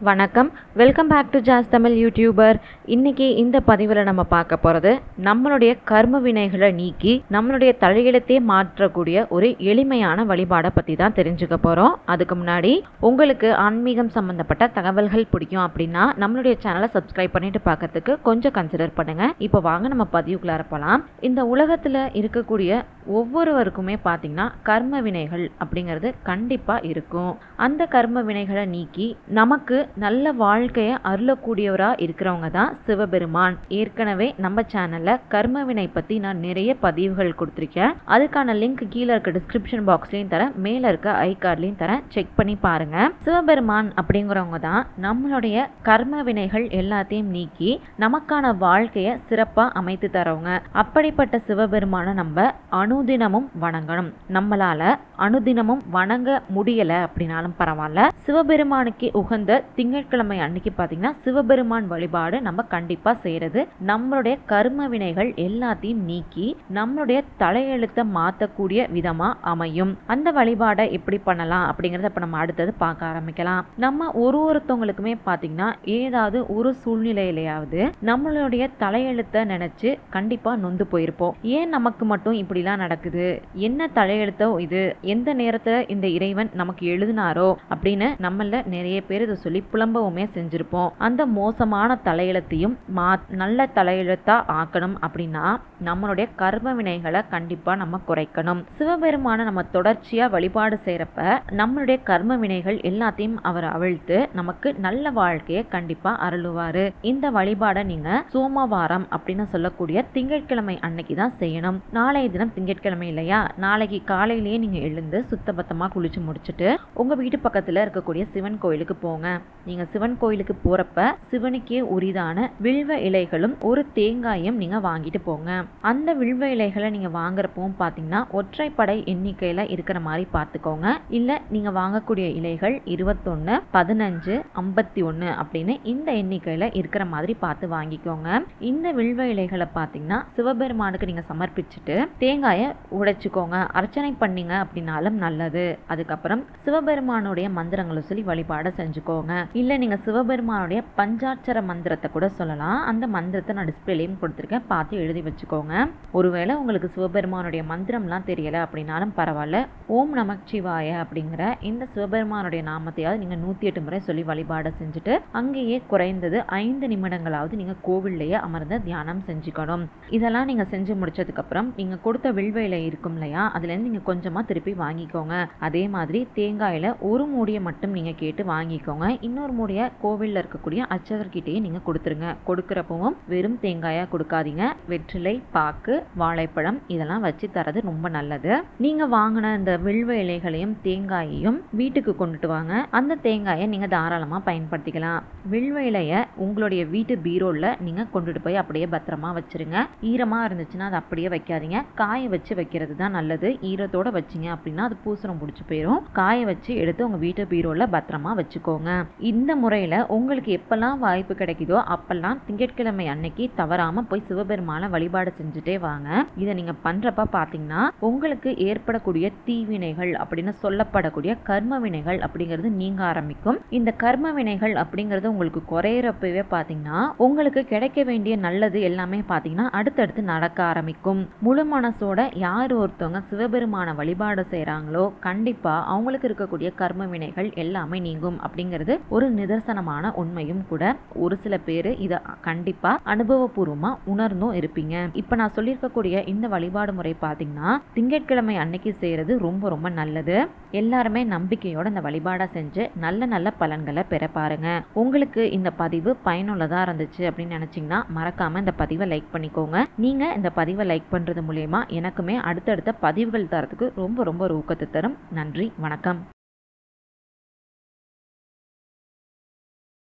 வணக்கம். Welcome back to Jass Tamil YouTuber இன்னைக்கு இந்த பதிவில் நம்ம பார்க்க போகிறது நம்மளுடைய கர்ம வினைகளை நீக்கி நம்மளுடைய தலையிடத்தையே மாற்றக்கூடிய ஒரு எளிமையான வழிபாடை பற்றி தான் தெரிஞ்சுக்க போகிறோம் அதுக்கு முன்னாடி உங்களுக்கு ஆன்மீகம் சம்மந்தப்பட்ட தகவல்கள் பிடிக்கும் அப்படின்னா நம்மளுடைய சேனலை சப்ஸ்கிரைப் பண்ணிட்டு பார்க்கறதுக்கு கொஞ்சம் கன்சிடர் பண்ணுங்கள் இப்போ வாங்க நம்ம பதிவுக்குள்ளார போகலாம் இந்த உலகத்தில் இருக்கக்கூடிய ஒவ்வொருவருக்குமே பார்த்தீங்கன்னா கர்ம வினைகள் அப்படிங்கிறது கண்டிப்பாக இருக்கும். அந்த கர்ம வினைகளை நீக்கி நமக்கு நல்ல வாழ்க்கையை அருளக்கூடியவராக இருக்கிறவங்க தான் சிவபெருமான். ஏற்கனவே நம்ம சேனலில் கர்ம வினை பற்றி நான் நிறைய பதிவுகள் கொடுத்துருக்கேன். அதுக்கான லிங்க் கீழே இருக்க டிஸ்கிரிப்ஷன் பாக்ஸ்லையும் தரேன். மேலே இருக்க ஐ கார்ட்லேயும் தரேன். செக் பண்ணி பாருங்கள் சிவபெருமான் அப்படிங்கிறவங்க தான் நம்மளுடைய கர்ம வினைகள் எல்லாத்தையும் நீக்கி நமக்கான வாழ்க்கையை சிறப்பாக அமைத்து தரவங்க. அப்படிப்பட்ட சிவபெருமானை நம்ம அணு அனுதினமும் வணங்கணும். நம்மளால அனுதினமும் வணங்க முடியல அப்படின்னாலும் பரவாயில்ல. சிவபெருமானுக்கு உகந்த திங்கட்கிழமை அன்னைக்கு பார்த்தீங்கன்னா சிவபெருமான் வழிபாடு நம்ம கண்டிப்பாக செய்கிறது நம்மளுடைய கர்ம வினைகள் எல்லாத்தையும் நீக்கி நம்மளுடைய தலையெழுத்தை மாற்றக்கூடிய விதமாக அமையும். அந்த வழிபாடை எப்படி பண்ணலாம் அப்படிங்கிறத இப்போ நம்ம அடுத்தது பார்க்க ஆரம்பிக்கலாம். நம்ம ஒரு ஒருத்தவங்களுக்குமே பார்த்தீங்கன்னா ஏதாவது ஒரு சூழ்நிலையிலையாவது நம்மளுடைய தலையெழுத்தை நினச்சி கண்டிப்பாக நொந்து போயிருப்போம். ஏன் நமக்கு மட்டும் இப்படிலாம் நடக்குது? என்ன தலையெழுத்தோ இது? எந்த நேரத்தில் இந்த இறைவன் நமக்கு எழுதினாரோ? அப்படின்னு நம்மள நிறைய பேர் இதை சொல்லி புலம்பவுமே செஞ்சிருப்போம். அந்த மோசமான தலையெழுத்தையும் மா நல்ல தலையெழுத்தா ஆக்கணும் அப்படின்னா நம்மளுடைய கர்ம வினைகளை கண்டிப்பா நம்ம குறைக்கணும். சிவபெருமான நம்ம தொடர்ச்சியா வழிபாடு செய்யறப்ப நம்மளுடைய கர்ம வினைகள் எல்லாத்தையும் அவர் அவிழ்த்து நமக்கு நல்ல வாழ்க்கையை கண்டிப்பா அருளுவாரு. இந்த வழிபாடை நீங்க சோமவாரம் அப்படின்னு சொல்லக்கூடிய திங்கட்கிழமை அன்னைக்கு தான் செய்யணும். நாளைய தினம் திங்கட்கிழமை இல்லையா? நாளைக்கு காலையிலேயே நீங்க எழுந்து சுத்தபத்தமாக குளிச்சு முடிச்சுட்டு உங்க வீட்டு பக்கத்துல இருக்கக்கூடிய சிவன் கோயிலுக்கு போங்க. நீங்க சிவன் கோயிலுக்கு போறப்ப சிவனுக்கே உரிதான வில்வ இலைகளும் ஒரு தேங்காயும் நீங்க வாங்கிட்டு போங்க. அந்த வில்வ இலைகளை நீங்க வாங்குறப்பவும் பார்த்தீங்கன்னா ஒற்றைப்படை எண்ணிக்கையில் இருக்கிற மாதிரி பார்த்துக்கோங்க இல்லை நீங்க வாங்கக்கூடிய இலைகள் இருபத்தொன்னு பதினஞ்சு ஐம்பத்தி ஒன்னு அப்படின்னு இந்த எண்ணிக்கையில் இருக்கிற மாதிரி பார்த்து வாங்கிக்கோங்க. இந்த வில்வ இலைகளை பார்த்தீங்கன்னா சிவபெருமானுக்கு நீங்கள் சமர்ப்பிச்சுட்டு தேங்காயை உடைச்சுக்கோங்க அர்ச்சனை பண்ணீங்க அப்படின்னாலும் நல்லது. அதுக்கப்புறம் சிவபெருமானுடைய மந்திரங்களை சொல்லி வழிபாட செஞ்சுக்கோங்க. இல்ல நீங்க சிவபெருமானுடைய பஞ்சாட்சர மந்திரத்தை கூட சொல்லலாம். அந்த மந்திரத்தை நான் டிஸ்பிளேலையும் கொடுத்துருக்கேன். பார்த்து எழுதி வச்சுக்கோங்க. ஒருவேளை உங்களுக்கு சிவபெருமானுடைய மந்திரம்லாம் தெரியல அப்படின்னாலும் பரவாயில்ல. ஓம் நமச்சிவாய அப்படிங்கிற இந்த சிவபெருமானுடைய நாமத்தையாவது நீங்க நூத்தி எட்டு முறை சொல்லி வழிபாடை செஞ்சுட்டு அங்கேயே குறைந்தது ஐந்து நிமிடங்களாவது நீங்க கோவில்லையே அமர்ந்து தியானம் செஞ்சுக்கணும். இதெல்லாம் நீங்க செஞ்சு முடிச்சதுக்கு அப்புறம் நீங்க கொடுத்த வில்வையில இருக்கும் இல்லையா? அதுல இருந்து நீங்க கொஞ்சமா திருப்பி வாங்கிக்கோங்க. அதே மாதிரி தேங்காயில ஒரு மூடியை மட்டும் நீங்க கேட்டு வாங்கிக்கோங்க. இன்னொரு மூடியை கோவில்ல இருக்கக்கூடிய அர்ச்சகர்கிட்டயே நீங்க கொடுத்துருங்க. கொடுக்குறப்பவும் வெறும் தேங்காயா கொடுக்காதீங்க. வெற்றிலை பாக்கு வாழைப்பழம் இதெல்லாம் வச்சு தரது ரொம்ப நல்லது. நீங்க வாங்கின இந்த வில்வ இலைகளையும் தேங்காயையும் வீட்டுக்கு கொண்டுட்டு வாங்க. அந்த தேங்காயை நீங்க தாராளமா பயன்படுத்திக்கலாம். வில்வ இலையை உங்களுடைய வீட்டு பீரோல நீங்க கொண்டுட்டு போய் அப்படியே பத்திரமா வச்சிருங்க. ஈரமா இருந்துச்சுன்னா அதை அப்படியே வைக்காதீங்க. காய வச்சு வைக்கிறது தான் நல்லது. ஈரத்தோட வச்சீங்க அப்படின்னா அது பூசணம் பிடிச்சி போயிடும் காய வச்சு எடுத்து உங்க வீட்டு பீரோல பத்திரமா வச்சுக்கோங்க. இந்த முறையில உங்களுக்கு எப்பெல்லாம் வாய்ப்பு கிடைக்குதோ அப்பெல்லாம் திங்கட்கிழமை அன்னைக்கு தவறாம போய் சிவபெருமான வழிபாடு செஞ்சுட்டே வாங்க. இதை நீங்க பண்றப்ப பாத்தீங்கன்னா உங்களுக்கு ஏற்படக்கூடிய தீவினைகள் அப்படின்னு சொல்லப்படக்கூடிய கர்ம வினைகள் அப்படிங்கிறது நீங்க ஆரம்பிக்கும். இந்த கர்ம வினைகள் அப்படிங்கிறது உங்களுக்கு குறையிறப்பவே பாத்தீங்கன்னா உங்களுக்கு கிடைக்க வேண்டிய நல்லது எல்லாமே பாத்தீங்கன்னா அடுத்தடுத்து நடக்க ஆரம்பிக்கும். முழு மனசோட யார் ஒருத்தவங்க சிவபெருமான வழிபாடு செய்கிறாங்களோ கண்டிப்பா அவங்களுக்கு இருக்கக்கூடிய கர்ம வினைகள் எல்லாமே நீங்கும் அப்படிங்கிறது ஒரு நிதர்சனமான உண்மையும் கூட. ஒரு சில பேர் இதை கண்டிப்பா அனுபவபூர்வமா உணர்ந்தும் இருப்பீங்க. இப்ப நான் சொல்லியிருக்கக்கூடிய இந்த வழிபாடு முறை பார்த்தீங்கன்னா திங்கட்கிழமை அன்னைக்கு செய்யறது ரொம்ப ரொம்ப நல்லது. எல்லாருமே நம்பிக்கையோட இந்த வழிபாடை செஞ்சு நல்ல நல்ல பலன்களை பெற பாருங்க. உங்களுக்கு இந்த பதிவு பயனுள்ளதாக இருந்துச்சு அப்படின்னு நினைச்சீங்கன்னா மறக்காமல் இந்த பதிவை லைக் பண்ணிக்கோங்க. நீங்கள் இந்த பதிவை லைக் பண்றது மூலியமா எனக்குமே அடுத்தடுத்த பதிவுகள் தரத்துக்கு ரொம்ப ரொம்ப ஊக்கத்தை தரும். நன்றி வணக்கம்.